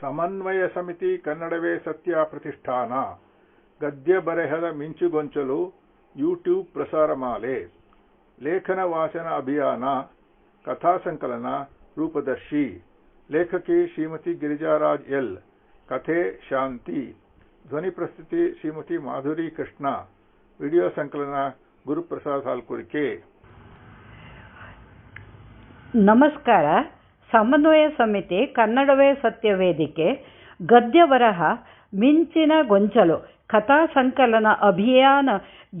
ಸಮನ್ವಯ ಸಮಿತಿ ಕನ್ನಡವೇ ಸತ್ಯ ಪ್ರತಿಷ್ಠಾನ. ಗದ್ಯ ಬರೆಹದ ಮಿಂಚುಗೊಂಚಲು ಯೂಟ್ಯೂಬ್ ಪ್ರಸಾರ ಮಾಲೆ. ಲೇಖನ ವಾಚನ ಅಭಿಯಾನ ಕಥಾಸಂಕಲನ ರೂಪದರ್ಶಿ. ಲೇಖಕಿ ಶ್ರೀಮತಿ ಗಿರಿಜಾರಾಜ್ ಎಲ್. ಕಥೆ ಶಾಂತಿ. ಧ್ವನಿ ಪ್ರಸ್ತುತಿ ಶ್ರೀಮತಿ ಮಾಧುರಿ ಕೃಷ್ಣ. ವಿಡಿಯೋ ಸಂಕಲನ ಗುರುಪ್ರಸಾದ್ ಹಾಲ್ಕುರಿಕೆ. ನಮಸ್ಕಾರ. ಸಮನ್ವಯ ಸಮಿತಿ, ಕನ್ನಡವೇ ಸತ್ಯ ವೇದಿಕೆ, ಗದ್ಯವರಹ, ಮಿಂಚಿನ ಗೊಂಚಲು, ಕಥಾ ಸಂಕಲನ ಅಭಿಯಾನ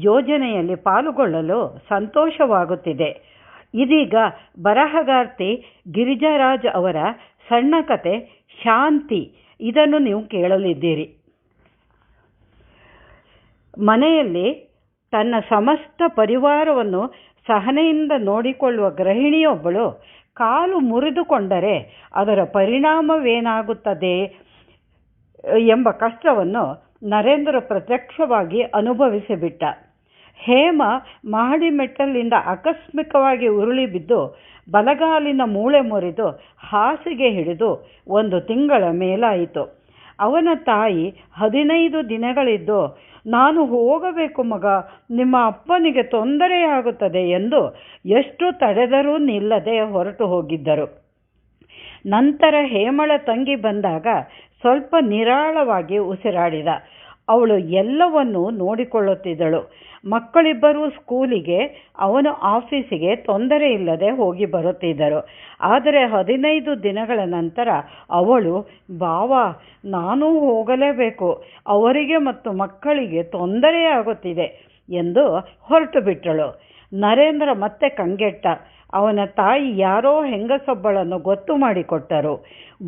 ಯೋಜನೆಯಲ್ಲಿ ಪಾಲ್ಗೊಳ್ಳಲು ಸಂತೋಷವಾಗುತ್ತಿದೆ. ಇದೀಗ ಬರಹಗಾರ್ತಿ ಗಿರಿಜಾರಾಜ್ ಅವರ ಸಣ್ಣ ಕತೆ ಶಾಂತಿ, ಇದನ್ನು ನೀವು ಕೇಳಲಿದ್ದೀರಿ. ಮನೆಯಲ್ಲಿ ತನ್ನ ಸಮಸ್ತ ಪರಿವಾರವನ್ನು ಸಹನೆಯಿಂದ ನೋಡಿಕೊಳ್ಳುವ ಗೃಹಿಣಿಯೊಬ್ಬಳು ಕಾಲು ಮುರಿದುಕೊಂಡರೆ ಅದರ ಪರಿಣಾಮವೇನಾಗುತ್ತದೆ ಎಂಬ ಕಷ್ಟವನ್ನು ನರೇಂದ್ರ ಪ್ರತ್ಯಕ್ಷವಾಗಿ ಅನುಭವಿಸಿಬಿಟ್ಟ. ಹೇಮ ಮಹಡಿ ಮೆಟ್ಟಲಿಂದ ಆಕಸ್ಮಿಕವಾಗಿ ಉರುಳಿ ಬಿದ್ದು ಬಲಗಾಲಿನ ಮೂಳೆ ಮುರಿದು ಹಾಸಿಗೆ ಹಿಡಿದು ಒಂದು ತಿಂಗಳ ಮೇಲಾಯಿತು. ಅವನ ತಾಯಿ ಹದಿನೈದು ದಿನಗಳಿದ್ದು ನಾನು ಹೋಗಬೇಕು ಮಗ, ನಿಮ್ಮ ಅಪ್ಪನಿಗೆ ತೊಂದರೆಯಾಗುತ್ತದೆ ಎಂದು ಎಷ್ಟು ತಡೆದರೂ ನಿಲ್ಲದೆ ಹೊರಟು ಹೋಗಿದ್ದರು. ನಂತರ ಹೇಮಳ ತಂಗಿ ಬಂದಾಗ ಸ್ವಲ್ಪ ನಿರಾಳವಾಗಿ ಉಸಿರಾಡಿದ. ಅವಳು ಎಲ್ಲವನ್ನೂ ನೋಡಿಕೊಳ್ಳುತ್ತಿದ್ದಳು. ಮಕ್ಕಳಿಬ್ಬರೂ ಸ್ಕೂಲಿಗೆ, ಅವನು ಆಫೀಸಿಗೆ ತೊಂದರೆ ಇಲ್ಲದೆ ಹೋಗಿ ಬರುತ್ತಿದ್ದರು. ಆದರೆ ಹದಿನೈದು ದಿನಗಳ ನಂತರ ಅವಳು, ಬಾವ, ನಾನೂ ಹೋಗಲೇಬೇಕು. ಅವರಿಗೆ ಮತ್ತು ಮಕ್ಕಳಿಗೆ ತೊಂದರೆಯಾಗುತ್ತಿದೆ ಎಂದು ಹೊರಟು ಬಿಟ್ಟಳು. ನರೇಂದ್ರ ಮತ್ತೆ ಕಂಗೆಟ್ಟ. ಅವನ ತಾಯಿ ಯಾರೋ ಹೆಂಗಸೊಬ್ಬಳನ್ನು ಗೊತ್ತು ಮಾಡಿಕೊಟ್ಟರು.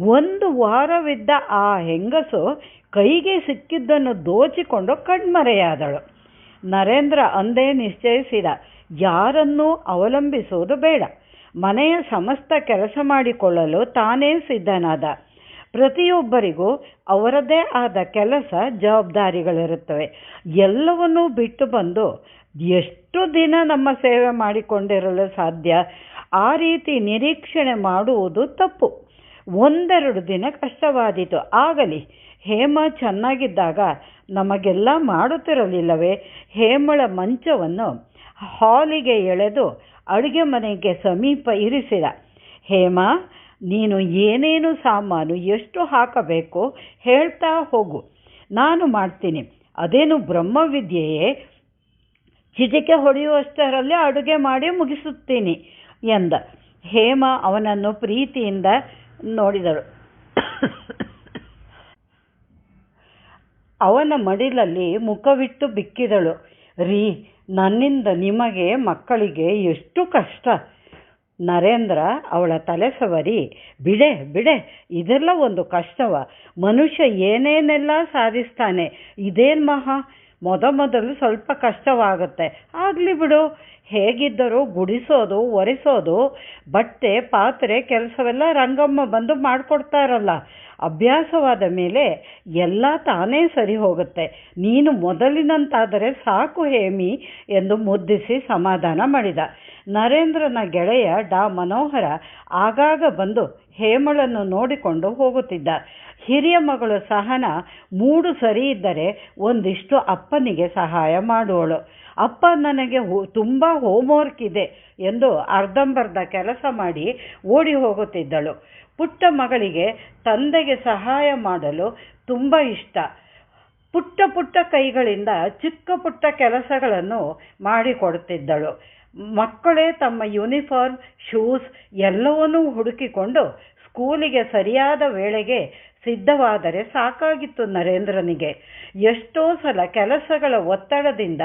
ಒಂದು ವಾರವಿದ್ದ ಆ ಹೆಂಗಸು ಕೈಗೆ ಸಿಕ್ಕಿದ್ದನ್ನು ದೋಚಿಕೊಂಡು ಕಣ್ಮರೆಯಾದಳು. ನರೇಂದ್ರ ಅಂದೇ ನಿಶ್ಚಯಿಸಿದ, ಯಾರನ್ನೂ ಅವಲಂಬಿಸುವುದು ಬೇಡ. ಮನೆಯ ಸಮಸ್ತ ಕೆಲಸ ಮಾಡಿಕೊಳ್ಳಲು ತಾನೇ ಸಿದ್ಧನಾದ. ಪ್ರತಿಯೊಬ್ಬರಿಗೂ ಅವರದೇ ಆದ ಕೆಲಸ ಜವಾಬ್ದಾರಿಗಳಿರುತ್ತವೆ. ಎಲ್ಲವನ್ನೂ ಬಿಟ್ಟು ಬಂದು ಎಷ್ಟು ದಿನ ನಮ್ಮ ಸೇವೆ ಮಾಡಿಕೊಂಡಿರಲು ಸಾಧ್ಯ? ಆ ರೀತಿ ನಿರೀಕ್ಷಣೆ ಮಾಡುವುದು ತಪ್ಪು. ಒಂದೆರಡು ದಿನ ಕಷ್ಟವಾದೀತು. ಆಗಲಿ. ಹೇಮ ಚೆನ್ನಾಗಿದ್ದಾಗ ನಮಗೆಲ್ಲ ಮಾಡುತ್ತಿರಲಿಲ್ಲವೇ? ಹೇಮಳ ಮಂಚವನ್ನು ಹಾಲಿಗೆ ಎಳೆದು ಅಡುಗೆ ಮನೆಗೆ ಸಮೀಪ ಇರಿಸಿದ. ಹೇಮ, ನೀನು ಏನೇನು ಸಾಮಾನು ಎಷ್ಟು ಹಾಕಬೇಕು ಹೇಳ್ತಾ ಹೋಗು. ನಾನು ಮಾಡ್ತೀನಿ. ಅದೇನು ಬ್ರಹ್ಮವಿದ್ಯೆಯೇ? ಚಿಟಿಕೆ ಹೊಡೆಯುವಷ್ಟರಲ್ಲಿ ಅಡುಗೆ ಮಾಡಿ ಮುಗಿಸುತ್ತೀನಿ ಎಂದ. ಹೇಮ ಅವನನ್ನು ಪ್ರೀತಿಯಿಂದ ನೋಡಿದಳು. ಅವನ ಮಡಿಲಲ್ಲಿ ಮುಖವಿಟ್ಟು ಬಿಕ್ಕಿದಳು. ರೀ, ನನ್ನಿಂದ ನಿಮಗೆ ಮಕ್ಕಳಿಗೆ ಎಷ್ಟು ಕಷ್ಟ. ನರೇಂದ್ರ, ಅವಳ ತಲೆ ಸವರಿ. ಬಿಡೆ ಬಿಡೆ, ಇದೆಲ್ಲ ಒಂದು ಕಷ್ಟವ. ಮನುಷ್ಯ ಏನೇನೆಲ್ಲ ಸಾಧಿಸ್ತಾನೆ. ಇದೇನು ಮಹಾ? ಮೊದಮೊದಲು ಸ್ವಲ್ಪ ಕಷ್ಟವಾಗುತ್ತೆ. ಆಗಲಿ ಬಿಡು. ಹೇಗಿದ್ದರೂ ಗುಡಿಸೋದು, ಒರೆಸೋದು, ಬಟ್ಟೆ, ಪಾತ್ರೆ, ಕೆಲಸವೆಲ್ಲ ರಂಗಮ್ಮ ಬಂದು ಮಾಡಿಕೊಡ್ತಾರಲ್ಲ. ಅಭ್ಯಾಸವಾದ ಮೇಲೆ ಎಲ್ಲ ತಾನೇ ಸರಿ ಹೋಗುತ್ತೆ. ನೀನು ಮೊದಲಿನಂತಾದರೆ ಸಾಕು ಹೇಮಿ ಎಂದು ಮುದ್ದಿಸಿ ಸಮಾಧಾನ ಮಾಡಿದ. ನರೇಂದ್ರನ ಗೆಳೆಯ ಡಾ ಮನೋಹರ ಆಗಾಗ ಬಂದು ಹೇಮಳನ್ನು ನೋಡಿಕೊಂಡು ಹೋಗುತ್ತಿದ್ದ. ಹಿರಿಯ ಮಗಳು ಸಹನ ಮೂಡು ಸರಿ ಇದ್ದರೆ ಒಂದಿಷ್ಟು ಅಪ್ಪನಿಗೆ ಸಹಾಯ ಮಾಡುವಳು. ಅಪ್ಪ ನನಗೆ ತುಂಬ ಹೋಮ್ವರ್ಕ್ ಇದೆ ಎಂದು ಅರ್ಧಂಬರ್ಧ ಕೆಲಸ ಮಾಡಿ ಓಡಿ ಹೋಗುತ್ತಿದ್ದಳು. ಪುಟ್ಟ ಮಗಳಿಗೆ ತಂದೆಗೆ ಸಹಾಯ ಮಾಡಲು ತುಂಬ ಇಷ್ಟ. ಪುಟ್ಟ ಪುಟ್ಟ ಕೈಗಳಿಂದ ಚಿಕ್ಕ ಪುಟ್ಟ ಕೆಲಸಗಳನ್ನು ಮಾಡಿಕೊಡುತ್ತಿದ್ದಳು. ಮಕ್ಕಳೇ ತಮ್ಮ ಯೂನಿಫಾರ್ಮ್, ಶೂಸ್ ಎಲ್ಲವನ್ನೂ ಹುಡುಕಿಕೊಂಡು ಸ್ಕೂಲಿಗೆ ಸರಿಯಾದ ವೇಳೆಗೆ ಸಿದ್ಧವಾದರೆ ಸಾಕಾಗಿತ್ತು ನರೇಂದ್ರನಿಗೆ. ಎಷ್ಟೋ ಸಲ ಕೆಲಸಗಳ ಒತ್ತಡದಿಂದ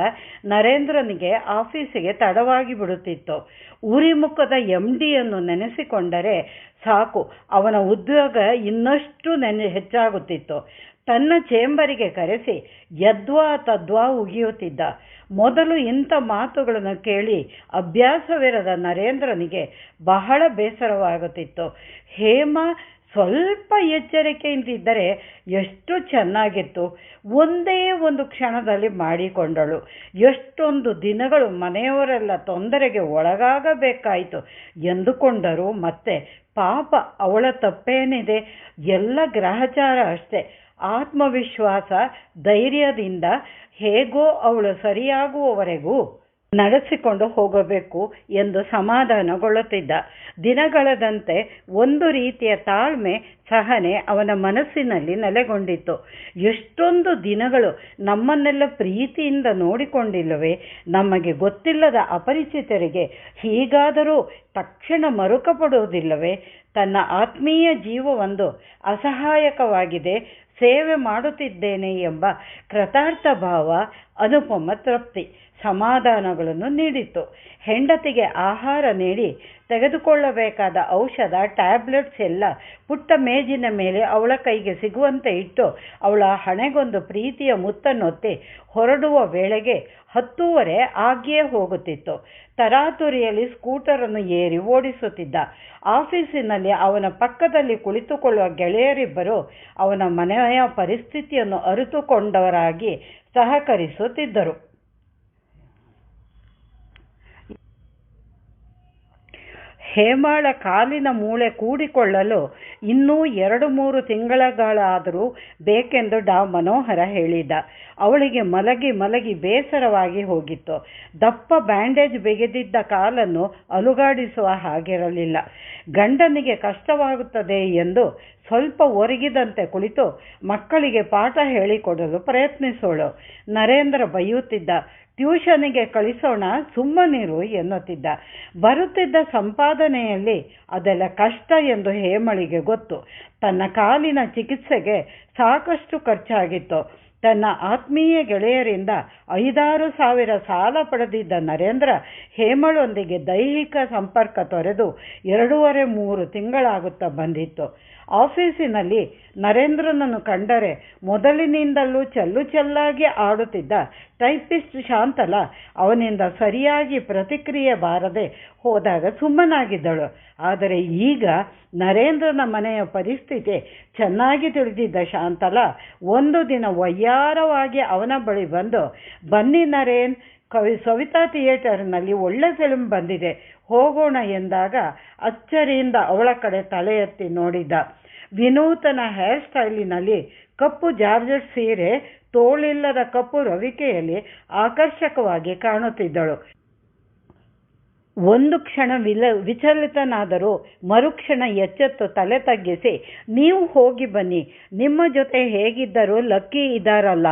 ನರೇಂದ್ರನಿಗೆ ಆಫೀಸಿಗೆ ತಡವಾಗಿ ಬಿಡುತ್ತಿತ್ತು. ಉರಿಮುಖದ ಎಂ ಡಿಯನ್ನು ನೆನೆಸಿಕೊಂಡರೆ ಸಾಕು, ಅವನ ಉದ್ಯೋಗ ಇನ್ನಷ್ಟು ನೆನೆ, ಹೆಚ್ಚಾಗುತ್ತಿತ್ತು. ತನ್ನ ಚೇಂಬರಿಗೆ ಕರೆಸಿ, ಯದ್ವಾ ತದ್ವಾ ಉಗಿಯುತ್ತಿದ್ದ. ಮೊದಲು ಇಂಥ ಮಾತುಗಳನ್ನು ಕೇಳಿ ಅಭ್ಯಾಸವಿರದ ನರೇಂದ್ರನಿಗೆ ಬಹಳ ಬೇಸರವಾಗುತ್ತಿತ್ತು. ಹೇಮ ಸ್ವಲ್ಪ ಎಚ್ಚರಿಕೆಯಿಂದಿದ್ದರೆ ಎಷ್ಟು ಚೆನ್ನಾಗಿತ್ತು. ಒಂದೇ ಒಂದು ಕ್ಷಣದಲ್ಲಿ ಮಾಡಿಕೊಂಡಳು. ಎಷ್ಟೊಂದು ದಿನಗಳು ಮನೆಯವರೆಲ್ಲ ತೊಂದರೆಗೆ ಒಳಗಾಗಬೇಕಾಯಿತು ಎಂದುಕೊಂಡರು ಮತ್ತೆ ಪಾಪ ಅವಳ ತಪ್ಪೇನಿದೆ. ಎಲ್ಲ ಗ್ರಹಚಾರ ಅಷ್ಟೆ. ಆತ್ಮವಿಶ್ವಾಸ, ಧೈರ್ಯದಿಂದ ಹೇಗೋ ಅವಳು ಸರಿಯಾಗುವವರೆಗೂ ನಡೆಸಿಕೊಂಡು ಹೋಗಬೇಕು ಎಂದು ಸಮಾಧಾನಗೊಳ್ಳುತ್ತಿದ್ದ. ದಿನಗಳದಂತೆ ಒಂದು ರೀತಿಯ ತಾಳ್ಮೆ ಸಹನೆ ಅವನ ಮನಸ್ಸಿನಲ್ಲಿ ನೆಲೆಗೊಂಡಿತ್ತು. ಎಷ್ಟೊಂದು ದಿನಗಳು ನಮ್ಮನ್ನೆಲ್ಲ ಪ್ರೀತಿಯಿಂದ ನೋಡಿಕೊಂಡಿಲ್ಲವೇ? ನಮಗೆ ಗೊತ್ತಿಲ್ಲದ ಅಪರಿಚಿತರಿಗೆ ಹೀಗಾದರೂ ತಕ್ಷಣ ಮರುಕಪಡುವುದಿಲ್ಲವೇ? ತನ್ನ ಆತ್ಮೀಯ ಜೀವವೊಂದು ಅಸಹಾಯಕವಾಗಿದೆ, ಸೇವೆ ಮಾಡುತ್ತಿದ್ದೇನೆ ಎಂಬ ಕೃತಾರ್ಥ ಭಾವ ಅನುಪಮ ತೃಪ್ತಿ. ಸಮಾಧಾನಗಳನ್ನು ನೀಡಿತು ಹೆಂಡತಿಗೆ ಆಹಾರ ನೀಡಿ ತೆಗೆದುಕೊಳ್ಳಬೇಕಾದ ಔಷಧ, ಟ್ಯಾಬ್ಲೆಟ್ಸ್ ಎಲ್ಲ ಪುಟ್ಟ ಮೇಜಿನ ಮೇಲೆ ಅವಳ ಕೈಗೆ ಸಿಗುವಂತೆ ಇಟ್ಟು ಅವಳ ಹಣೆಗೊಂದು ಪ್ರೀತಿಯ ಮುತ್ತನ್ನೊತ್ತಿ ಹೊರಡುವ ವೇಳೆಗೆ ಹತ್ತೂವರೆ ಆಗಿಯೇ ಹೋಗುತ್ತಿತ್ತು. ತರಾತುರಿಯಲ್ಲಿ ಸ್ಕೂಟರನ್ನು ಏರಿ ಓಡಿಸುತ್ತಿದ್ದ. ಆಫೀಸಿನಲ್ಲಿ ಅವನ ಪಕ್ಕದಲ್ಲಿ ಕುಳಿತುಕೊಳ್ಳುವ ಗೆಳೆಯರಿಬ್ಬರು ಅವನ ಮನೆಯ ಪರಿಸ್ಥಿತಿಯನ್ನು ಅರಿತುಕೊಂಡವರಾಗಿ ಸಹಕರಿಸುತ್ತಿದ್ದರು. ಹೇಮಾಳ ಕಾಲಿನ ಮೂಳೆ ಕೂಡಿಕೊಳ್ಳಲು ಇನ್ನೂ ಎರಡು ಮೂರು ತಿಂಗಳಗಳಾದರೂ ಬೇಕೆಂದು ಡಾ ಮನೋಹರ ಹೇಳಿದ. ಅವಳಿಗೆ ಮಲಗಿ ಮಲಗಿ ಬೇಸರವಾಗಿ ಹೋಗಿತ್ತು. ದಪ್ಪ ಬ್ಯಾಂಡೇಜ್ ಬಿಗಿದಿದ್ದ ಕಾಲನ್ನು ಅಲುಗಾಡಿಸುವ ಹಾಗಿರಲಿಲ್ಲ. ಗಂಡನಿಗೆ ಕಷ್ಟವಾಗುತ್ತದೆ ಎಂದು ಸ್ವಲ್ಪ ಒರಗಿದಂತೆ ಕುಳಿತು ಮಕ್ಕಳಿಗೆ ಪಾಠ ಹೇಳಿಕೊಡಲು ಪ್ರಯತ್ನಿಸೋಳು. ನರೇಂದ್ರ ಬೈಯುತ್ತಿದ್ದ ಟ್ಯೂಷನಿಗೆ ಕಳಿಸೋಣ ಸುಮ್ಮನಿರು ಎನ್ನುತ್ತಿದ್ದ. ಬರುತ್ತಿದ್ದ ಸಂಪಾದನೆಯಲ್ಲಿ ಅದೆಲ್ಲ ಕಷ್ಟ ಎಂದು ಹೇಮಳಿಗೆ ಗೊತ್ತು. ತನ್ನ ಕಾಲಿನ ಚಿಕಿತ್ಸೆಗೆ ಸಾಕಷ್ಟು ಖರ್ಚಾಗಿತ್ತು. ತನ್ನ ಆತ್ಮೀಯ ಗೆಳೆಯರಿಂದ ಐದಾರು ಸಾವಿರ ಸಾಲ ಪಡೆದಿದ್ದ ನರೇಂದ್ರ ಹೇಮಳೊಂದಿಗೆ ದೈಹಿಕ ಸಂಪರ್ಕ ತೊರೆದು ಎರಡೂವರೆ ಮೂರು ತಿಂಗಳಾಗುತ್ತಾ ಬಂದಿತ್ತು. ಆಫೀಸಿನಲ್ಲಿ ನರೇಂದ್ರನನ್ನು ಕಂಡರೆ ಮೊದಲಿನಿಂದಲೂ ಚೆಲ್ಲು ಚೆಲ್ಲಾಗಿ ಆಡುತ್ತಿದ್ದ ಟೈಪಿಸ್ಟ್ ಶಾಂತಲ ಅವನಿಂದ ಸರಿಯಾಗಿ ಪ್ರತಿಕ್ರಿಯೆ ಬಾರದೆ ಹೋದಾಗ ಸುಮ್ಮನಾಗಿದ್ದಳು. ಆದರೆ ಈಗ ನರೇಂದ್ರನ ಮನೆಯ ಪರಿಸ್ಥಿತಿ ಚೆನ್ನಾಗಿ ತಿಳಿದಿದ್ದ ಶಾಂತಲ ಒಂದು ದಿನ ವಯ್ಯಾರವಾಗಿ ಅವನ ಬಳಿ ಬಂದು, ಬನ್ನಿ ನರೇನ್ ಕವಿ ಸವಿತಾ ಥಿಯೇಟರ್ನಲ್ಲಿ ಒಳ್ಳೆ ಫಿಲ್ಮ್ ಬಂದಿದೆ. ಹೋಗೋಣ ಎಂದಾಗ ಅಚ್ಚರಿಯಿಂದ ಅವಳ ಕಡೆ ತಲೆ ಎತ್ತಿ ನೋಡಿದ್ದ ವಿನೂತನ ಹೇರ್ ಸ್ಟೈಲಿನಲ್ಲಿ ಕಪ್ಪು ಜಾರ್ಜೆಟ್ ಸೀರೆ, ತೋಳಿಲ್ಲದ ಕಪ್ಪು ರವಿಕೆಯಲ್ಲಿ ಆಕರ್ಷಕವಾಗಿ ಕಾಣುತ್ತಿದ್ದಳು. ಒಂದು ಕ್ಷಣ ವಿಲ, ವಿಚಲಿತನಾದರೂ ಮರುಕ್ಷಣ ಎಚ್ಚೆತ್ತು ತಲೆ ತಗ್ಗಿಸಿ, ನೀವು ಹೋಗಿ ಬನ್ನಿ, ನಿಮ್ಮ ಜೊತೆ ಹೇಗಿದ್ದರೂ ಲಕ್ಕಿ ಇದ್ದಾರಲ್ಲ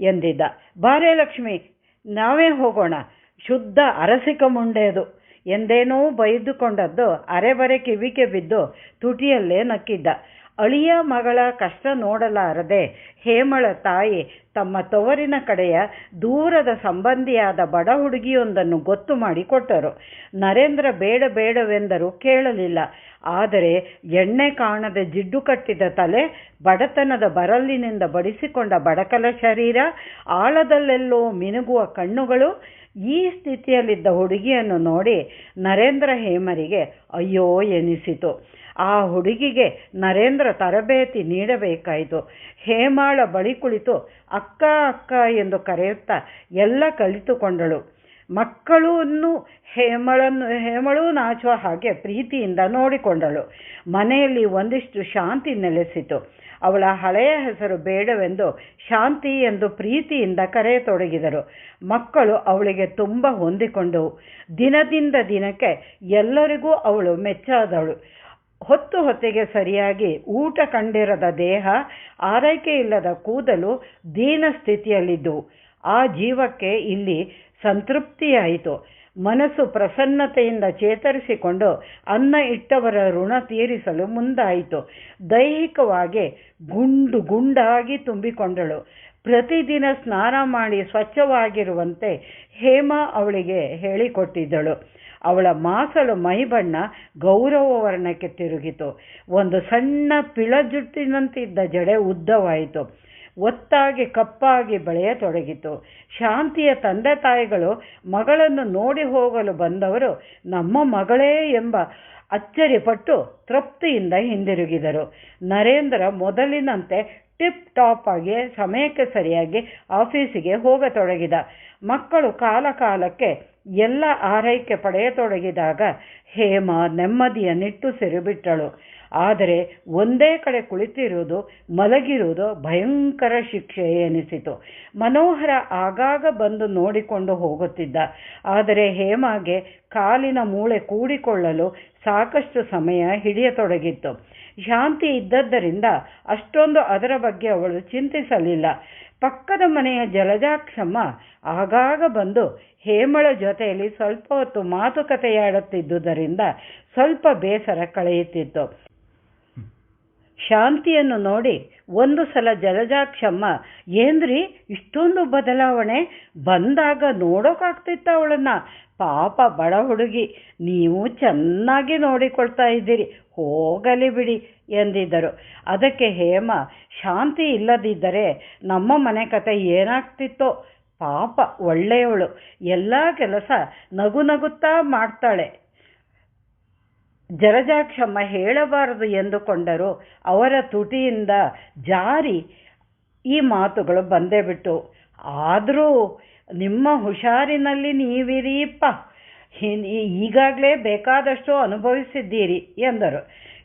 ಎಂದಿದ್ದ. ಬಾರೇ ಲಕ್ಷ್ಮಿ ನಾವೇ ಹೋಗೋಣ. ಶುದ್ಧ ಅರಸಿಕ ಮುಂಡೆದು. ಎಂದೇನೋ ಬೈದುಕೊಂಡದ್ದು ಅರೆಬರೆ ಕಿವಿಗೆ ಬಿದ್ದು ತುಟಿಯಲ್ಲೇ ನಕ್ಕಿದ್ದ. ಅಳಿಯ ಮಗಳ ಕಷ್ಟ ನೋಡಲಾರದೆ ಹೇಮಳ ತಾಯಿ ತಮ್ಮ ತವರಿನ ಕಡೆಯ ದೂರದ ಸಂಬಂಧಿಯಾದ ಬಡ ಹುಡುಗಿಯೊಂದನ್ನು ಗೊತ್ತು ಮಾಡಿಕೊಟ್ಟರು. ನರೇಂದ್ರ ಬೇಡ ಬೇಡವೆಂದರೂ ಕೇಳಲಿಲ್ಲ. ಆದರೆ ಎಣ್ಣೆ ಕಾಣದ ಜಿಡ್ಡು ಕಟ್ಟಿದ ತಲೆ ಬಡತನದ ಬರಲ್ಲಿನಿಂದ ಬಡಿಸಿಕೊಂಡ ಬಡಕಲ ಶರೀರ, ಆಳದಲ್ಲೆಲ್ಲೋ ಮಿನುಗುವ ಕಣ್ಣುಗಳು, ಈ ಸ್ಥಿತಿಯಲ್ಲಿದ್ದ ಹುಡುಗಿಯನ್ನು ನೋಡಿ ನರೇಂದ್ರ ಹೇಮರಿಗೆ ಅಯ್ಯೋ ಎನಿಸಿತು. ಆ ಹುಡುಗಿಗೆ ನರೇಂದ್ರ ತರಬೇತಿ ನೀಡಬೇಕಾಯಿತು. ಹೇಮಾಳ ಬಳಿ ಕುಳಿತು ಅಕ್ಕ ಅಕ್ಕ ಎಂದು ಕರೆಯುತ್ತಾ ಎಲ್ಲ ಕಲಿತುಕೊಂಡಳು. ಮಕ್ಕಳನ್ನು ಹೇಮಳನ್ನು, ಹೇಮಳೂ ನಾಚುವ ಹಾಗೆ ಪ್ರೀತಿಯಿಂದ ನೋಡಿಕೊಂಡಳು. ಮನೆಯಲ್ಲಿ ಒಂದಿಷ್ಟು ಶಾಂತಿ ನೆಲೆಸಿತು. ಅವಳ ಹಳೆಯ ಹೆಸರು ಬೇಡವೆಂದು ಶಾಂತಿ ಎಂದು ಪ್ರೀತಿಯಿಂದ ಕರೆಯತೊಡಗಿದರು. ಮಕ್ಕಳು ಅವಳಿಗೆ ತುಂಬ ಹೊಂದಿಕೊಂಡವು. ದಿನದಿಂದ ದಿನಕ್ಕೆ ಎಲ್ಲರಿಗೂ ಅವಳು ಮೆಚ್ಚಾದಳು. ಹೊತ್ತು ಹೊತ್ತಿಗೆ ಸರಿಯಾಗಿ ಊಟ ಕಂಡಿರದ ದೇಹ ಆರೈಕೆ ಇಲ್ಲದ ಕೂದಲು ದೀನ ಸ್ಥಿತಿಯಲ್ಲಿದ್ದು, ಆ ಜೀವಕ್ಕೆ ಇಲ್ಲಿ ಸಂತೃಪ್ತಿಯಾಯಿತು. ಮನಸ್ಸು ಪ್ರಸನ್ನತೆಯಿಂದ ಚೇತರಿಸಿಕೊಂಡು ಅನ್ನ ಇಟ್ಟವರ ಋಣ ತೀರಿಸಲು ಮುಂದಾಯಿತು. ದೈಹಿಕವಾಗಿ ಗುಂಡು ಗುಂಡಾಗಿ ತುಂಬಿಕೊಂಡಳು. ಪ್ರತಿದಿನ ಸ್ನಾನ ಮಾಡಿ ಸ್ವಚ್ಛವಾಗಿರುವಂತೆ ಹೇಮ ಅವಳಿಗೆ ಹೇಳಿಕೊಟ್ಟಿದ್ದಳು. ಅವಳ ಮಾಸಲು ಮೈಬಣ್ಣ ಗೌರವ ವರ್ಣಕ್ಕೆ ತಿರುಗಿತು. ಒಂದು ಸಣ್ಣ ಪಿಳಜುಟ್ಟಿನಂತಿದ್ದ ಜಡೆ ಉದ್ದವಾಯಿತು. ಒತ್ತಾಗಿ ಕಪ್ಪಾಗಿ ಬೆಳೆಯತೊಡಗಿತು. ಶಾಂತಿಯ ತಂದೆ ತಾಯಿಗಳು ಮಗಳನ್ನು ನೋಡಿ ಹೋಗಲು ಬಂದವರು ನಮ್ಮ ಮಗಳೇ ಎಂಬ ಅಚ್ಚರಿಪಟ್ಟು ತೃಪ್ತಿಯಿಂದ ಹಿಂದಿರುಗಿದರು. ನರೇಂದ್ರ ಮೊದಲಿನಂತೆ ಟಿಪ್ ಟಾಪ್ ಆಗಿ ಸಮಯಕ್ಕೆ ಸರಿಯಾಗಿ ಆಫೀಸಿಗೆ ಹೋಗತೊಡಗಿದ. ಮಕ್ಕಳು ಕಾಲ ಕಾಲಕ್ಕೆ ಎಲ್ಲ ಆರೈಕೆ ಪಡೆಯತೊಡಗಿದಾಗ ಹೇಮ ನೆಮ್ಮದಿಯ ನಿಟ್ಟು ಬಿಟ್ಟಳು ಆದರೆ ಒಂದೇ ಕಡೆ ಕುಳಿತಿರುವುದು, ಮಲಗಿರುವುದು ಭಯಂಕರ ಶಿಕ್ಷೆ ಎನಿಸಿತು. ಮನೋಹರ ಆಗಾಗ ಬಂದು ನೋಡಿಕೊಂಡು ಹೋಗುತ್ತಿದ್ದ. ಆದರೆ ಹೇಮಾಗೆ ಕಾಲಿನ ಮೂಳೆ ಕೂಡಿಕೊಳ್ಳಲು ಸಾಕಷ್ಟು ಸಮಯ ಹಿಡಿಯತೊಡಗಿತ್ತು. ಶಾಂತಿ ಇದ್ದದ್ದರಿಂದ ಅಷ್ಟೊಂದು ಅದರ ಬಗ್ಗೆ ಅವಳು ಚಿಂತಿಸಲಿಲ್ಲ. ಪಕ್ಕದ ಮನೆಯ ಜಲಜಾಕ್ಷಮ್ಮ ಆಗಾಗ ಬಂದು ಹೇಮಳ ಜೊತೆಯಲ್ಲಿ ಸ್ವಲ್ಪ ಹೊತ್ತು ಮಾತುಕತೆಯಾಡುತ್ತಿದ್ದುದರಿಂದ ಸ್ವಲ್ಪ ಬೇಸರ ಕಳೆಯುತ್ತಿತ್ತು. ಶಾಂತಿಯನ್ನು ನೋಡಿ ಒಂದು ಸಲ ಜಲಜಾಕ್ಷಮ್ಮ, ಏನ್ರಿ, ಇಷ್ಟೊಂದು ಬದಲಾವಣೆ? ಬಂದಾಗ ನೋಡೋಕ್ಕಾಗ್ತಿತ್ತ ಅವಳನ್ನ? ಪಾಪ ಬಡ ಹುಡುಗಿ, ನೀವು ಚೆನ್ನಾಗಿ ನೋಡಿಕೊಳ್ತಾ ಇದ್ದೀರಿ, ಹೋಗಲಿ ಬಿಡಿ ಎಂದಿದ್ದರು. ಅದಕ್ಕೆ ಹೇಮ, ಶಾಂತಿ ಇಲ್ಲದಿದ್ದರೆ ನಮ್ಮ ಮನೆ ಕತೆ ಏನಾಗ್ತಿತ್ತೋ? ಪಾಪ ಒಳ್ಳೆಯವಳು, ಎಲ್ಲ ಕೆಲಸ ನಗು ನಗುತ್ತಾ ಮಾಡ್ತಾಳೆ. ಜರಜಾಕ್ಷಮ್ಮ ಹೇಳಬಾರದು ಎಂದುಕೊಂಡರು, ಅವರ ತುಟಿಯಿಂದ ಜಾರಿ ಈ ಮಾತುಗಳು ಬಂದೇ ಬಿಟ್ಟು, ಆದರೂ ನಿಮ್ಮ ಹುಷಾರಿನಲ್ಲಿ ನೀವಿರೀಪ್ಪ ಈಗಾಗಲೇ ಬೇಕಾದಷ್ಟು ಅನುಭವಿಸಿದ್ದೀರಿ ಎಂದರು.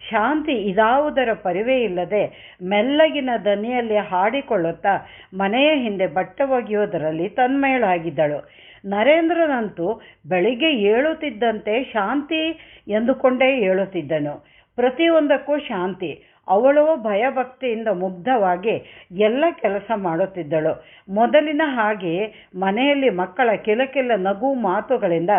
ಶಾಂತಿ ಇದಾವುದರ ಪರಿವೇ ಇಲ್ಲದೆ ಮೆಲ್ಲಗಿನ ದನಿಯಲ್ಲಿ ಹಾಡಿಕೊಳ್ಳುತ್ತಾ ಮನೆಯ ಹಿಂದೆ ಬಟ್ಟೆ ಒಗೆಯುವುದರಲ್ಲಿ ತನ್ಮಯಳಾಗಿದ್ದಳು. ನರೇಂದ್ರನಂತೂ ಬೆಳಿಗ್ಗೆ ಏಳುತ್ತಿದ್ದಂತೆ ಶಾಂತಿ ಎಂದುಕೊಂಡೇ ಹೇಳುತ್ತಿದ್ದನು ಪ್ರತಿಯೊಂದಕ್ಕೂ ಶಾಂತಿ ಅವಳು ಭಯಭಕ್ತಿಯಿಂದ ಮುಗ್ಧವಾಗಿ ಎಲ್ಲ ಕೆಲಸ ಮಾಡುತ್ತಿದ್ದಳು. ಮೊದಲಿನ ಹಾಗೆ ಮನೆಯಲ್ಲಿ ಮಕ್ಕಳ ಕಿಲಕಿಲ ನಗು ಮಾತುಗಳಿಂದ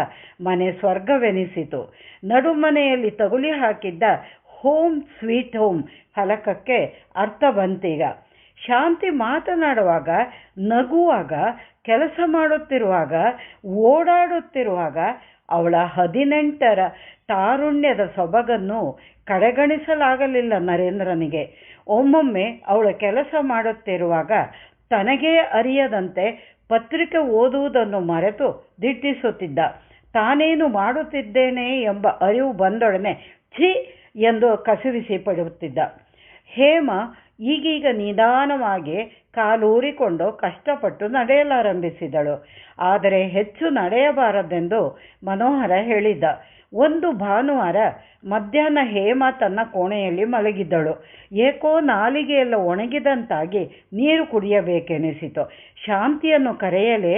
ಮನೆ ಸ್ವರ್ಗವೆನಿಸಿತು. ನಡುಮನೆಯಲ್ಲಿ ತಗುಲಿ ಹಾಕಿದ್ದ ಹೋಮ್ ಸ್ವೀಟ್ ಹೋಮ್ ಫಲಕಕ್ಕೆ ಅರ್ಥ ಬಂತೀಗ. ಶಾಂತಿ ಮಾತನಾಡುವಾಗ, ನಗುವಾಗ, ಕೆಲಸ ಮಾಡುತ್ತಿರುವಾಗ, ಓಡಾಡುತ್ತಿರುವಾಗ ಅವಳ ಹದಿನೆಂಟರ ತಾರುಣ್ಯದ ಸೊಬಗನ್ನು ಕಡೆಗಣಿಸಲಾಗಲಿಲ್ಲ ನರೇಂದ್ರನಿಗೆ. ಒಮ್ಮೊಮ್ಮೆ ಅವಳು ಕೆಲಸ ಮಾಡುತ್ತಿರುವಾಗ ತನಗೇ ಅರಿಯದಂತೆ ಪತ್ರಿಕೆ ಓದುವುದನ್ನು ಮರೆತು ದಿಟ್ಟಿಸುತ್ತಿದ್ದ. ತಾನೇನು ಮಾಡುತ್ತಿದ್ದೇನೆ ಎಂಬ ಅರಿವು ಬಂದೊಡನೆ ಛಿ ಎಂದು ಕಸಿವಿಸಿ ಪಡುತ್ತಿದ್ದ. ಹೇಮ ಈಗೀಗ ನಿಧಾನವಾಗಿ ಕಾಲೂರಿಕೊಂಡು ಕಷ್ಟಪಟ್ಟು ನಡೆಯಲಾರಂಭಿಸಿದಳು. ಆದರೆ ಹೆಚ್ಚು ನಡೆಯಬಾರದೆಂದು ಮನೋಹರ ಹೇಳಿದ್ದ ಒಂದು ಭಾನುವಾರ ಮಧ್ಯಾಹ್ನ ಹೇಮ ತನ್ನ ಕೋಣೆಯಲ್ಲಿ ಮಲಗಿದ್ದಳು. ಏಕೋ ನಾಲಿಗೆಯೆಲ್ಲ ಒಣಗಿದಂತಾಗಿ ನೀರು ಕುಡಿಯಬೇಕೆನಿಸಿತು. ಶಾಂತಿಯನ್ನು ಕರೆಯಲೇ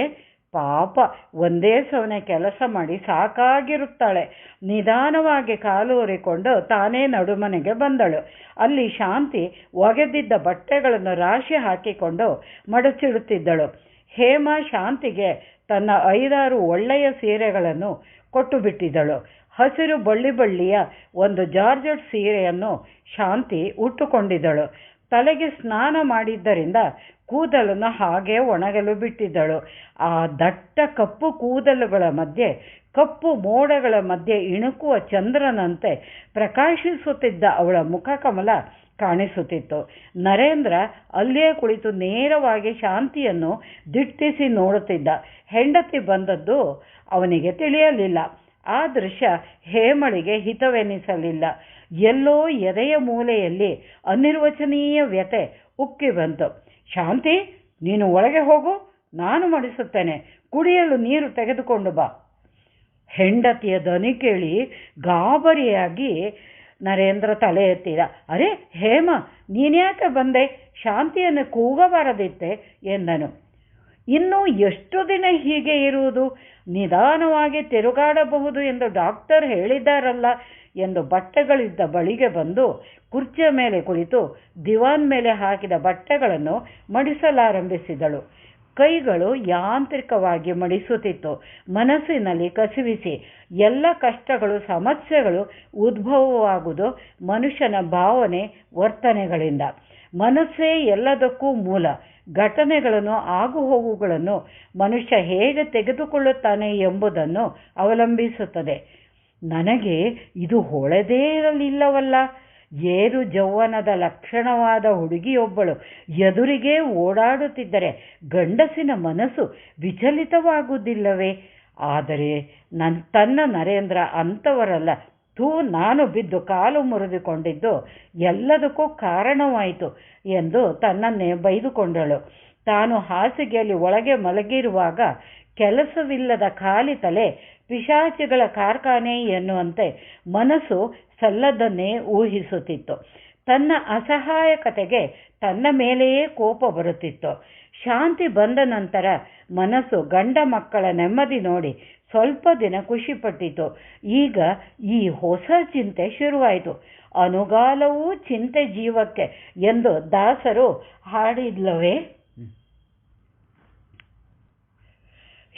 ಪಾಪ, ಒಂದೇ ಸವನೆ ಕೆಲಸ ಮಾಡಿ ಸಾಕಾಗಿರುತ್ತಾಳೆ. ನಿಧಾನವಾಗಿ ಕಾಲೂರಿಕೊಂಡು ತಾನೇ ನಡುಮನೆಗೆ ಬಂದಳು. ಅಲ್ಲಿ ಶಾಂತಿ ಒಗೆದಿದ್ದ ಬಟ್ಟೆಗಳನ್ನು ರಾಶಿ ಹಾಕಿಕೊಂಡು ಮಡಚಿಡುತ್ತಿದ್ದಳು. ಹೇಮ ಶಾಂತಿಗೆ ತನ್ನ ಐದಾರು ಒಳ್ಳೆಯ ಸೀರೆಗಳನ್ನು ಕೊಟ್ಟು ಬಿಟ್ಟಿದ್ದಳು. ಹಸಿರು ಬಳ್ಳಿ ಬಳ್ಳಿಯ ಒಂದು ಜಾರ್ಜೆಟ್ ಸೀರೆಯನ್ನು ಶಾಂತಿ ಉಟ್ಟುಕೊಂಡಿದ್ದಳು. ತಲೆಗೆ ಸ್ನಾನ ಮಾಡಿದ್ದರಿಂದ ಕೂದಲನ್ನು ಹಾಗೆ ಒಣಗಲು ಬಿಟ್ಟಿದ್ದಳು. ಆ ದಟ್ಟ ಕಪ್ಪು ಕೂದಲುಗಳ ಮಧ್ಯೆ, ಕಪ್ಪು ಮೋಡಗಳ ಮಧ್ಯೆ ಇಣುಕುವ ಚಂದ್ರನಂತೆ ಪ್ರಕಾಶಿಸುತ್ತಿದ್ದ ಅವಳ ಮುಖಕಮಲ ಕಾಣಿಸುತ್ತಿತ್ತು. ನರೇಂದ್ರ ಅಲ್ಲಿಯೇ ಕುಳಿತು ನೇರವಾಗಿ ಶಾಂತಿಯನ್ನು ದಿಟ್ಟಿಸಿ ನೋಡುತ್ತಿದ್ದ. ಹೆಂಡತಿ ಬಂದದ್ದು ಅವನಿಗೆ ತಿಳಿಯಲಿಲ್ಲ. ಆ ದೃಶ್ಯ ಹೇಮಳಿಗೆ ಹಿತವೆನಿಸಲಿಲ್ಲ. ಎಲ್ಲೋ ಎದೆಯ ಮೂಲೆಯಲ್ಲಿ ಅನಿರ್ವಚನೀಯ ವ್ಯತೆ ಉಕ್ಕಿ ಬಂತು. ಶಾಂತಿ, ನೀನು ಒಳಗೆ ಹೋಗು, ನಾನು ಮಾಡಿಸುತ್ತೇನೆ. ಕುಡಿಯಲು ನೀರು ತೆಗೆದುಕೊಂಡು ಬಾ. ಹೆಂಡತಿಯ ದನಿ ಕೇಳಿ ಗಾಬರಿಯಾಗಿ ನರೇಂದ್ರ ತಲೆ ಎತ್ತಿದ. ಅರೆ ಹೇಮ, ನೀನ್ಯಾಕೆ ಬಂದೆ? ಶಾಂತಿಯನ್ನು ಕೂಗಬಾರದಿತ್ತೆ ಎಂದನು. ಇನ್ನು ಎಷ್ಟು ದಿನ ಹೀಗೆ ಇರುವುದು? ನಿಧಾನವಾಗಿ ತಿರುಗಾಡಬಹುದು ಎಂದು ಡಾಕ್ಟರ್ ಹೇಳಿದ್ದಾರಲ್ಲ. ಎಂದು ಬಟ್ಟೆಗಳಿದ್ದ ಬಳಿಗೆ ಬಂದು ಕುರ್ಚಿಯ ಮೇಲೆ ಕುಳಿತು ದಿವಾನ್ ಮೇಲೆ ಹಾಕಿದ ಬಟ್ಟೆಗಳನ್ನು ಮಡಿಸಲಾರಂಭಿಸಿದಳು. ಕೈಗಳು ಯಾಂತ್ರಿಕವಾಗಿ ಮಡಿಸುತ್ತಿತ್ತು. ಮನಸ್ಸಿನಲ್ಲಿ ಕಸಿವಿಸಿ ಎಲ್ಲ ಕಷ್ಟಗಳು, ಸಮಸ್ಯೆಗಳು ಉದ್ಭವವಾಗುವುದು ಮನುಷ್ಯನ ಭಾವನೆ ವರ್ತನೆಗಳಿಂದ. ಮನಸ್ಸೇ ಎಲ್ಲದಕ್ಕೂ ಮೂಲ. ಘಟನೆಗಳನ್ನು, ಆಗುಹೋಗುಗಳನ್ನು ಮನುಷ್ಯ ಹೇಗೆ ತೆಗೆದುಕೊಳ್ಳುತ್ತಾನೆ ಎಂಬುದನ್ನು ಅವಲಂಬಿಸುತ್ತದೆ. ನನಗೆ ಇದು ಹೊಳೆದೇ ಇರಲಿಲ್ಲವಲ್ಲ. ಏರು ಜೌವನದ ಲಕ್ಷಣವಾದ ಹುಡುಗಿಯೊಬ್ಬಳು ಎದುರಿಗೆ ಓಡಾಡುತ್ತಿದ್ದರೆ ಗಂಡಸಿನ ಮನಸ್ಸು ವಿಚಲಿತವಾಗುವುದಿಲ್ಲವೇ? ಆದರೆ ನನ್ನ ತನ್ನ ನರೇಂದ್ರ ಅಂಥವರಲ್ಲ ತೂ ನಾನು ಬಿದ್ದು ಕಾಲು ಮುರಿದುಕೊಂಡಿದ್ದು ಎಲ್ಲದಕ್ಕೂ ಕಾರಣವಾಯಿತು ಎಂದು ತನ್ನನ್ನೇ ಬೈದುಕೊಂಡಳು. ತಾನು ಹಾಸಿಗೆಯಲ್ಲಿ ಒಳಗೆ ಮಲಗಿರುವಾಗ ಕೆಲಸವಿಲ್ಲದ ಖಾಲಿ ತಲೆ ಪಿಶಾಚಿಗಳ ಕಾರ್ಖಾನೆ ಎನ್ನುವಂತೆ ಮನಸ್ಸು ಸಲ್ಲದನ್ನೇ ಊಹಿಸುತ್ತಿತ್ತು. ತನ್ನ ಅಸಹಾಯಕತೆಗೆ ತನ್ನ ಮೇಲೆಯೇ ಕೋಪ ಬರುತ್ತಿತ್ತು. ಶಾಂತಿ ಬಂದ ನಂತರ ಮನಸ್ಸು ಗಂಡ ಮಕ್ಕಳ ನೆಮ್ಮದಿ ನೋಡಿ ಸ್ವಲ್ಪ ದಿನ ಖುಷಿಪಟ್ಟಿತು. ಈಗ ಈ ಹೊಸ ಚಿಂತೆ ಶುರುವಾಯಿತು. ಅನುಗಾಲವೂ ಚಿಂತೆ ಜೀವಕ್ಕೆ ಎಂದು ದಾಸರು ಹಾಡಿದ್ಲವೇ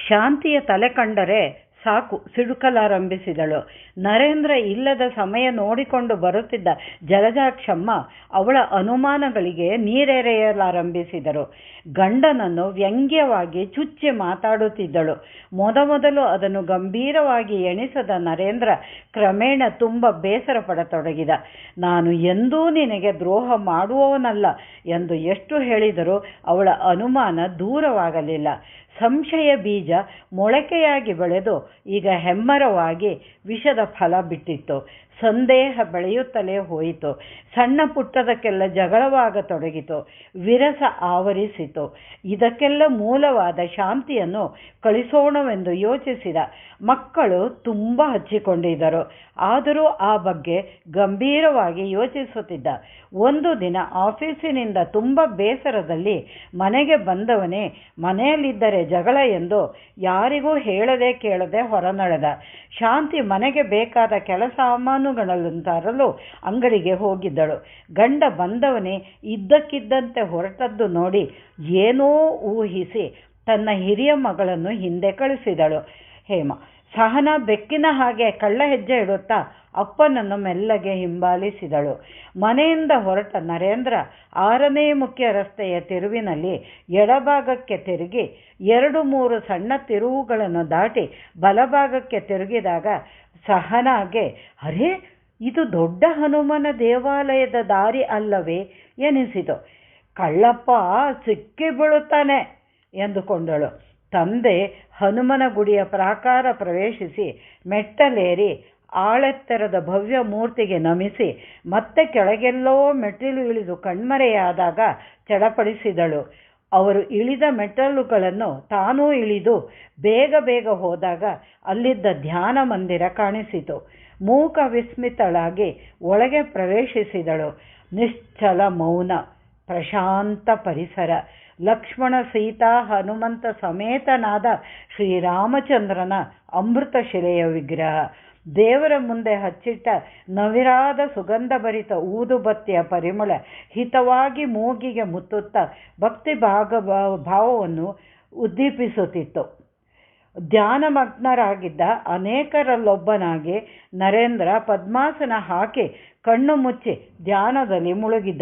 ಶಾಂತಿಯ ತಲೆ ಕಂಡರೆ ಸಾಕು, ಸಿಡುಕಲಾರಂಭಿಸಿದಳು. ನರೇಂದ್ರ ಇಲ್ಲದ ಸಮಯ ನೋಡಿಕೊಂಡು ಬರುತ್ತಿದ್ದ ಜಲಜಾಕ್ಷಮ್ಮ ಅವಳ ಅನುಮಾನಗಳಿಗೆ ನೀರೆರೆಯಲಾರಂಭಿಸಿದರು. ಗಂಡನನ್ನು ವ್ಯಂಗ್ಯವಾಗಿ ಚುಚ್ಚಿ ಮಾತಾಡುತ್ತಿದ್ದಳು. ಮೊದಮೊದಲು ಅದನ್ನು ಗಂಭೀರವಾಗಿ ಎಣಿಸದ ನರೇಂದ್ರ ಕ್ರಮೇಣ ತುಂಬ ಬೇಸರ ಪಡತೊಡಗಿದ ನಾನು ಎಂದೂ ನಿನಗೆ ದ್ರೋಹ ಮಾಡುವವನಲ್ಲ ಎಂದು ಎಷ್ಟು ಹೇಳಿದರೂ ಅವಳ ಅನುಮಾನ ದೂರವಾಗಲಿಲ್ಲ. ಸಂಶಯ ಬೀಜ ಮೊಳಕೆಯಾಗಿ ಬೆಳೆದು ಈಗ ಹೆಮ್ಮರವಾಗಿ ವಿಷದ ಫಲ ಬಿಟ್ಟಿತ್ತು. ಸಂದೇಹ ಬೆಳೆಯುತ್ತಲೇ ಹೋಯಿತು. ಸಣ್ಣ ಪುಟ್ಟದಕ್ಕೆಲ್ಲ ಜಗಳವಾಗತೊಡಗಿತು ವಿರಸ ಆವರಿಸಿತು. ಇದಕ್ಕೆಲ್ಲ ಮೂಲವಾದ ಶಾಂತಿಯನ್ನು ಕಳಿಸೋಣವೆಂದು ಯೋಚಿಸಿದ. ಮಕ್ಕಳು ತುಂಬ ಹಚ್ಚಿಕೊಂಡಿದ್ದರು. ಆದರೂ ಆ ಬಗ್ಗೆ ಗಂಭೀರವಾಗಿ ಯೋಚಿಸುತ್ತಿದ್ದ. ಒಂದು ದಿನ ಆಫೀಸಿನಿಂದ ತುಂಬ ಬೇಸರದಲ್ಲಿ ಮನೆಗೆ ಬಂದವನೇ ಮನೆಯಲ್ಲಿದ್ದರೆ ಜಗಳ ಎಂದು ಯಾರಿಗೂ ಹೇಳದೆ ಕೇಳದೆ ಹೊರನಡೆದ. ಶಾಂತಿ ಮನೆಗೆ ಬೇಕಾದ ಕೆಲ ಸಾಮಾನುಗಳನ್ನು ಅಂಗಡಿಗೆ ಹೋಗಿದ್ದಳು. ಗಂಡ ಬಂದವನೇ ಇದ್ದಕ್ಕಿದ್ದಂತೆ ಹೊರಟದ್ದು ನೋಡಿ ಏನೋ ಊಹಿಸಿ ತನ್ನ ಹಿರಿಯ ಮಗಳನ್ನು ಹಿಂದೆ ಕಳಿಸಿದಳು. ಹೇಮ, ಸಹನ ಬೆಕ್ಕಿನ ಹಾಗೆ ಕಳ್ಳ ಹೆಜ್ಜೆ ಇಡುತ್ತಾ ಅಪ್ಪನನ್ನು ಮೆಲ್ಲಗೆ ಹಿಂಬಾಲಿಸಿದಳು. ಮನೆಯಿಂದ ಹೊರಟ ನರೇಂದ್ರ ಆರನೇ ಮುಖ್ಯ ರಸ್ತೆಯ ತಿರುವಿನಲ್ಲಿ ಎಡಭಾಗಕ್ಕೆ ತಿರುಗಿ ಎರಡು ಮೂರು ಸಣ್ಣ ತಿರುವುಗಳನ್ನು ದಾಟಿ ಬಲಭಾಗಕ್ಕೆ ತಿರುಗಿದಾಗ ಸಹನಾಗೆ, ಅರೇ, ಇದು ದೊಡ್ಡ ಹನುಮನ ದೇವಾಲಯದ ದಾರಿ ಅಲ್ಲವೇ? ಎನಿಸಿತು. ಕಳ್ಳಪ್ಪ ಸಿಕ್ಕಿ ಬೀಳುತ್ತಾನೆ, ಎಂದುಕೊಂಡಳು. ತಂದೆ ಹನುಮನ ಗುಡಿಯ ಪ್ರಾಕಾರ ಪ್ರವೇಶಿಸಿ ಮೆಟ್ಟಲೇರಿ ಆಳೆತ್ತರದ ಭವ್ಯ ಮೂರ್ತಿಗೆ ನಮಿಸಿ ಮತ್ತೆ ಕೆಳಗೆಲ್ಲೋ ಮೆಟ್ಟಿಲು ಇಳಿದು ಕಣ್ಮರೆಯಾದಾಗ ಚಡಪಡಿಸಿದಳು. ಅವರು ಇಳಿದ ಮೆಟ್ಟಲುಗಳನ್ನು ತಾನೂ ಇಳಿದು ಬೇಗ ಬೇಗ ಹೋದಾಗ ಅಲ್ಲಿದ್ದ ಧ್ಯಾನ ಮಂದಿರ ಕಾಣಿಸಿತು. ಮೂಕ ವಿಸ್ಮಿತಳಾಗಿ ಒಳಗೆ ಪ್ರವೇಶಿಸಿದಳು. ನಿಶ್ಚಲ ಮೌನ, ಪ್ರಶಾಂತ ಪರಿಸರ. ಲಕ್ಷ್ಮಣ, ಸೀತಾ, ಹನುಮಂತ ಸಮೇತನಾದ ಶ್ರೀರಾಮಚಂದ್ರನ ಅಮೃತ ಶಿಲೆಯ ವಿಗ್ರಹ. ದೇವರ ಮುಂದೆ ಹಚ್ಚಿಟ್ಟ ನವಿರಾದ ಸುಗಂಧಭರಿತ ಊದುಬತ್ತಿಯ ಪರಿಮಳ ಹಿತವಾಗಿ ಮೂಗಿಗೆ ಮುತ್ತುತ್ತ ಭಕ್ತಿ ಭಾಗ ಭಾವವನ್ನು ಉದ್ದೀಪಿಸುತ್ತಿತ್ತು. ಧ್ಯಾನಮಗ್ನರಾಗಿದ್ದ ಅನೇಕರಲ್ಲೊಬ್ಬನಾಗಿ ನರೇಂದ್ರ ಪದ್ಮಾಸನ ಹಾಕಿ ಕಣ್ಣು ಮುಚ್ಚಿ ಧ್ಯಾನದಲ್ಲಿ ಮುಳುಗಿದ್ದ.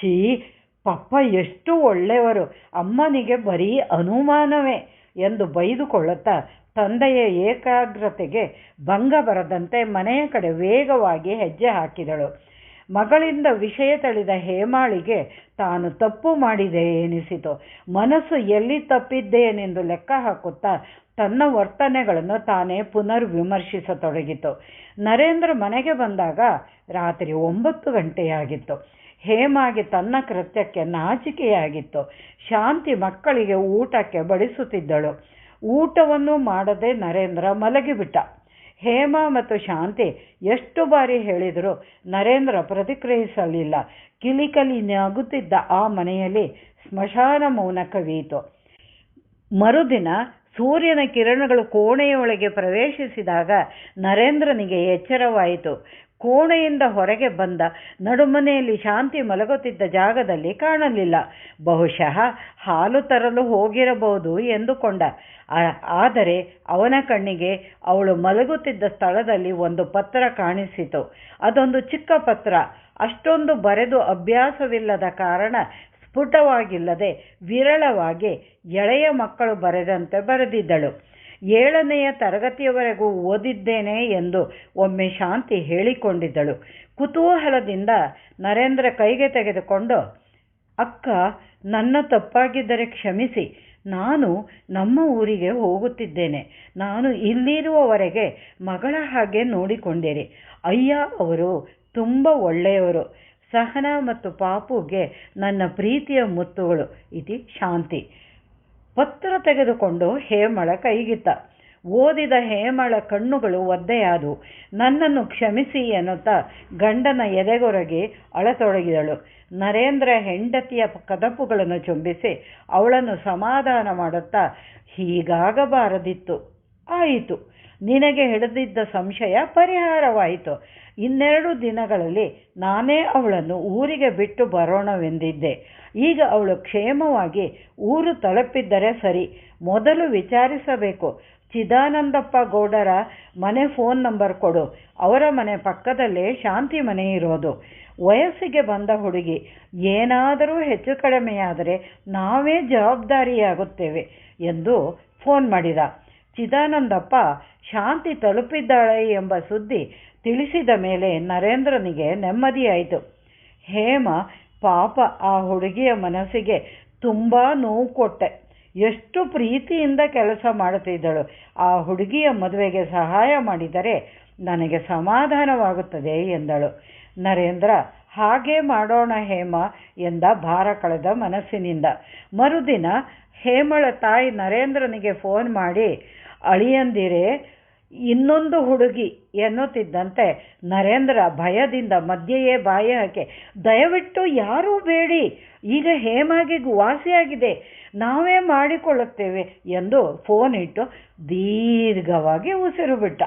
ಛೀ, ಪಪ್ಪ ಎಷ್ಟು ಒಳ್ಳೆಯವರು. ಅಮ್ಮನಿಗೆ ಬರೀ ಅನುಮಾನವೇ. ಎಂದು ಬೈದುಕೊಳ್ಳುತ್ತಾ ತಂದೆಯ ಏಕಾಗ್ರತೆಗೆ ಭಂಗ ಬರದಂತೆ ಮನೆಯ ಕಡೆ ವೇಗವಾಗಿ ಹೆಜ್ಜೆ ಹಾಕಿದಳು. ಮಗಳಿಂದ ವಿಷಯ ತಿಳಿದ ಹೇಮಾಳಿಗೆ ತಾನು ತಪ್ಪು ಮಾಡಿದೆ ಎನಿಸಿತು. ಮನಸ್ಸು ಎಲ್ಲಿ ತಪ್ಪಿದ್ದೇನೆಂದು ಲೆಕ್ಕ ಹಾಕುತ್ತಾ ತನ್ನ ವರ್ತನೆಗಳನ್ನು ತಾನೇ ಪುನರ್ ವಿಮರ್ಶಿಸತೊಡಗಿತು ನರೇಂದ್ರ ಮನೆಗೆ ಬಂದಾಗ ರಾತ್ರಿ ಒಂಬತ್ತು ಗಂಟೆಯಾಗಿತ್ತು. ಹೇಮಾಗೆ ತನ್ನ ಕೃತ್ಯಕ್ಕೆ ನಾಚಿಕೆಯಾಗಿತ್ತು. ಶಾಂತಿ ಮಕ್ಕಳಿಗೆ ಊಟಕ್ಕೆ ಬಡಿಸುತ್ತಿದ್ದಳು. ಊಟವನ್ನು ಮಾಡದೆ ನರೇಂದ್ರ ಮಲಗಿಬಿಟ್ಟ. ಹೇಮ ಮತ್ತು ಶಾಂತಿ ಎಷ್ಟು ಬಾರಿ ಹೇಳಿದರೂ ನರೇಂದ್ರ ಪ್ರತಿಕ್ರಿಯಿಸಲಿಲ್ಲ. ಕಿಲಿಕಲಿ ನಗುತ್ತಿದ್ದ ಆ ಮನೆಯಲ್ಲಿ ಸ್ಮಶಾನ ಮೌನ ಕವಿಯಿತು. ಮರುದಿನ ಸೂರ್ಯನ ಕಿರಣಗಳು ಕೋಣೆಯೊಳಗೆ ಪ್ರವೇಶಿಸಿದಾಗ ನರೇಂದ್ರನಿಗೆ ಎಚ್ಚರವಾಯಿತು. ಕೋಣೆಯಿಂದ ಹೊರಗೆ ಬಂದ ನಡುಮನೆಯಲ್ಲಿ ಶಾಂತಿ ಮಲಗುತ್ತಿದ್ದ ಜಾಗದಲ್ಲಿ ಕಾಣಲಿಲ್ಲ. ಬಹುಶಃ ಹಾಲು ತರಲು ಹೋಗಿರಬಹುದು ಎಂದುಕೊಂಡ. ಆದರೆ ಅವನ ಕಣ್ಣಿಗೆ ಅವಳು ಮಲಗುತ್ತಿದ್ದ ಸ್ಥಳದಲ್ಲಿ ಒಂದು ಪತ್ರ ಕಾಣಿಸಿತು. ಅದೊಂದು ಚಿಕ್ಕ ಪತ್ರ. ಅಷ್ಟೊಂದು ಬರೆದು ಅಭ್ಯಾಸವಿಲ್ಲದ ಕಾರಣ ಸ್ಫುಟವಾಗಿಲ್ಲದೆ ವಿರಳವಾಗಿ ಎಳೆಯ ಮಕ್ಕಳು ಬರೆದಂತೆ ಬರೆದಿದ್ದಳು. ಏಳನೆಯ ತರಗತಿಯವರೆಗೂ ಓದಿದ್ದೇನೆ ಎಂದು ಒಮ್ಮೆ ಶಾಂತಿ ಹೇಳಿಕೊಂಡಿದ್ದಳು. ಕುತೂಹಲದಿಂದ ನರೇಂದ್ರ ಕೈಗೆ ತೆಗೆದುಕೊಂಡು, ಅಕ್ಕ, ನನ್ನ ತಪ್ಪಾಗಿದ್ದರೆ ಕ್ಷಮಿಸಿ. ನಾನು ನಮ್ಮ ಊರಿಗೆ ಹೋಗುತ್ತಿದ್ದೇನೆ. ನಾನು ಇಲ್ಲಿರುವವರೆಗೆ ಮಗಳ ಹಾಗೆ ನೋಡಿಕೊಂಡಿರಿ. ಅಯ್ಯ, ಅವರು ತುಂಬ ಒಳ್ಳೆಯವರು. ಸಹನ ಮತ್ತು ಪಾಪುಗೆ ನನ್ನ ಪ್ರೀತಿಯ ಮುತ್ತುಗಳು ಇತಿ ಶಾಂತಿ. ಪತ್ರ ತೆಗೆದುಕೊಂಡು ಹೇಮಳ ಕೈಗಿತ್ತ. ಓದಿದ ಹೇಮಳ ಕಣ್ಣುಗಳು ಒದ್ದೆಯಾದವು. ನನ್ನನ್ನು ಕ್ಷಮಿಸಿ ಎನ್ನುತ್ತಾ ಗಂಡನ ಎದೆಗೊರಗಿ ಅಳತೊಡಗಿದಳು. ನರೇಂದ್ರ ಹೆಂಡತಿಯ ಕದಪುಗಳನ್ನು ಚುಂಬಿಸಿ ಅವಳನ್ನು ಸಮಾಧಾನ ಮಾಡುತ್ತಾ ಹೀಗಾಗಬಾರದಿತ್ತು. ಆಯಿತು. ನಿನಗೆ ಹಿಡಿದಿದ್ದ ಸಂಶಯ ಪರಿಹಾರವಾಯಿತು. ಇನ್ನೆರಡು ದಿನಗಳಲ್ಲಿ ನಾನೇ ಅವಳನ್ನು ಊರಿಗೆ ಬಿಟ್ಟು ಬರೋಣವೆಂದಿದ್ದೆ. ಈಗ ಅವಳು ಕ್ಷೇಮವಾಗಿ ಊರು ತಲುಪಿದ್ದರೆ ಸರಿ, ಮೊದಲು ವಿಚಾರಿಸಬೇಕು. ಚಿದಾನಂದಪ್ಪ ಗೌಡರ ಮನೆ ಫೋನ್ ನಂಬರ್ ಕೊಡು. ಅವರ ಮನೆ ಪಕ್ಕದಲ್ಲೇ ಶಾಂತಿ ಮನೆ ಇರೋದು. ವಯಸ್ಸಿಗೆ ಬಂದ ಹುಡುಗಿ, ಏನಾದರೂ ಹೆಚ್ಚು ಕಡಿಮೆಯಾದರೆ ನಾವೇ ಜವಾಬ್ದಾರಿಯಾಗುತ್ತೇವೆ ಎಂದು ಫೋನ್ ಮಾಡಿದ. ಚಿದಾನಂದಪ್ಪ ಶಾಂತಿ ತಲುಪಿದ್ದಾಳೆ ಎಂಬ ಸುದ್ದಿ ತಿಳಿಸಿದ ಮೇಲೆ ನರೇಂದ್ರನಿಗೆ ನೆಮ್ಮದಿಯಾಯಿತು. ಹೇಮ ಪಾಪ ಆ ಹುಡುಗಿಯ ಮನಸ್ಸಿಗೆ ತುಂಬ ನೋವು ಕೊಟ್ಟೆ. ಎಷ್ಟು ಪ್ರೀತಿಯಿಂದ ಕೆಲಸ ಮಾಡುತ್ತಿದ್ದಳು. ಆ ಹುಡುಗಿಯ ಮದುವೆಗೆ ಸಹಾಯ ಮಾಡಿದರೆ ನನಗೆ ಸಮಾಧಾನವಾಗುತ್ತದೆ ಎಂದಳು. ನರೇಂದ್ರ, ಹಾಗೆ ಮಾಡೋಣ ಹೇಮ ಎಂದ ಭಾರ ಕಳೆದ ಮನಸ್ಸಿನಿಂದ. ಮರುದಿನ ಹೇಮಳ ತಾಯಿ ನರೇಂದ್ರನಿಗೆ ಫೋನ್ ಮಾಡಿ ಅಳಿಯಂದಿರೆ ಇನ್ನೊಂದು ಹುಡುಗಿ ಎನ್ನುತ್ತಿದ್ದಂತೆ ನರೇಂದ್ರ ಭಯದಿಂದ ಮಧ್ಯೆಯೇ ಬಾಯಿ ಹಾಕಿ, ದಯವಿಟ್ಟು ಯಾರೂ ಬೇಡಿ, ಈಗ ಹೇಮಾಗಿ ವಾಸಿಯಾಗಿದೆ ನಾವೇ ಮಾಡಿಕೊಳ್ಳುತ್ತೇವೆ ಎಂದು ಫೋನ್ ಇಟ್ಟು ದೀರ್ಘವಾಗಿ ಉಸಿರು ಬಿಟ್ಟ.